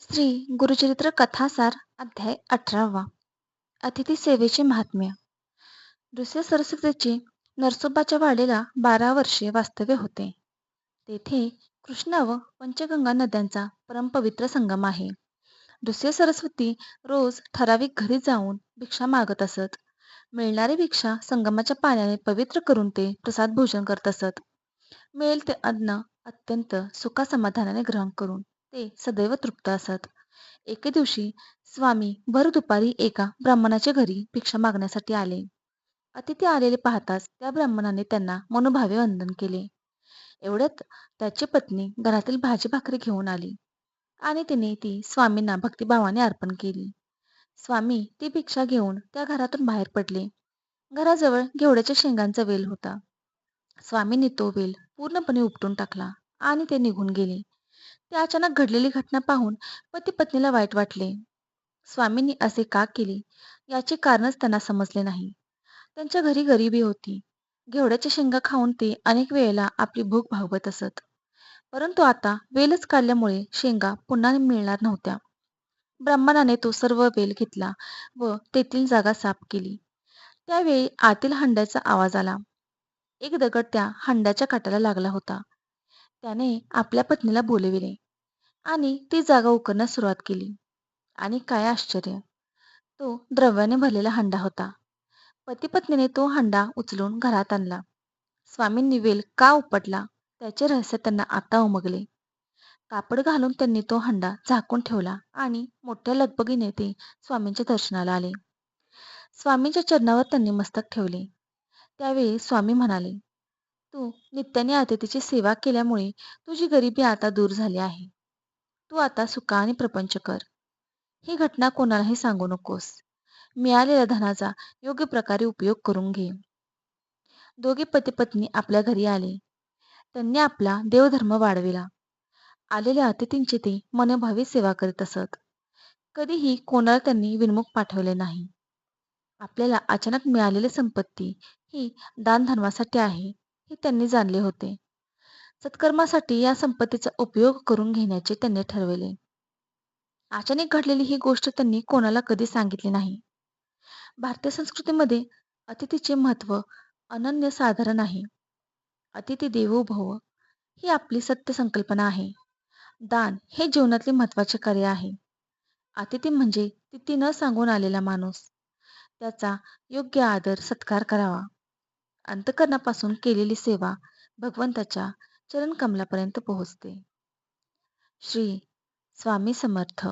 श्री गुरुचरित्र कथासार अध्याय अठरावा. अतिथी सेवेचे महात्म्य. दुसऱ्या सरस्वतीचे नरसोबाच्या वाडीला बारा वर्षे वास्तव्य होते. तेथे कृष्णा व पंचगंगा नद्यांचा परमपवित्र संगम आहे. दुसऱ्या सरस्वती रोज ठराविक घरी जाऊन भिक्षा मागत असत. मिळणारी भिक्षा संगमाच्या पाण्याने पवित्र करून ते प्रसाद भोजन करत असत. मिळेल ते अन्न अत्यंत सुखासमाधानाने ग्रहण करून. ते सदैव तृप्त असत. एके दिवशी स्वामी भर दुपारी एका ब्राह्मणाच्या घरी भिक्षा मागण्यासाठी आले. अतिथी आलेले पाहताच त्या ब्राह्मणाने त्यांना मनोभावे वंदन केले. एवढ्यात त्याची पत्नी घरातील भाजी भाकरी घेऊन आली आणि तिने ती स्वामींना भक्तिभावाने अर्पण केली. स्वामी ती भिक्षा घेऊन त्या घरातून बाहेर पडले. घराजवळ घेवड्याच्या शेंगांचा वेल होता. स्वामींनी तो वेल पूर्णपणे उपटून टाकला आणि ते निघून गेले. ते अचानक घडलेली घटना पाहून पती पत्नीला वाईट वाटले. स्वामींनी असे का केले? याचे कारणच त्यांना समजले नाही. त्यांच्या घरी गरिबी होती. घेवड्याच्या शेंगा खाऊन ते अनेक वेळेला आपली भूक भागवत असत. परंतु आता वेलच काढल्यामुळे शेंगा पुन्हा मिळणार नव्हत्या. ब्राह्मणाने तो सर्व वेल घेतला व तेथील जागा साफ केली. त्यावेळी आतील हंड्याचा आवाज आला. एक दगड त्या हंड्याच्या काटाला लागला होता. त्याने आपल्या पत्नीला बोलविले आणि ती जागा उकरण्यास सुरुवात केली. आणि काय आश्चर्य! तो द्रव्याने भरलेला हंडा होता. पती पत्नीने तो हंडा उचलून घरात आणला. स्वामींनी वेल का उपटला त्याचे रहस्य त्यांना आता उमगले. कापड घालून त्यांनी तो हंडा झाकून ठेवला आणि मोठ्या लगबगीने ते स्वामींच्या दर्शनाला आले. स्वामींच्या चरणावर त्यांनी मस्तक ठेवले. त्यावेळी स्वामी म्हणाले तू नित्याने अतिथीची सेवा केल्यामुळे तुझी गरिबी आता दूर झाली आहे. तू आता सुखाने प्रपंच कर. ही घटना कोणालाही सांगू नकोस. मिळालेल्या धनाचा योग्य प्रकारे उपयोग करून घे. दोघे पती पत्नी आपल्या घरी आले. त्यांनी आपला देवधर्म वाढविला. आलेल्या अतिथींची ते मनभावी सेवा करीत असत. कधीही कोणाला त्यांनी विनमुख पाठवले नाही. आपल्याला अचानक मिळालेली संपत्ती ही दानधर्मासाठी आहे. हे त्यांनी जाणले होते. सत्कर्मासाठी या संपत्तीचा उपयोग करून घेण्याचे त्यांनी ठरवले. अचानक घडलेली ही गोष्ट त्यांनी कोणाला कधी सांगितली नाही. भारतीय संस्कृतीमध्ये अतिथीचे महत्त्व अनन्य साधारण आहे. अतिथी देवो भव ही आपली सत्य संकल्पना आहे. दान हे जीवनातले महत्त्वाचे कार्य आहे. अतिथी म्हणजे तिथी न सांगून आलेला माणूस. त्याचा योग्य आदर सत्कार करावा. अंतकरणापासून केलेली सेवा भगवंताच्या चरण कमलापर्यंत पोहोचते. श्री स्वामी समर्थ.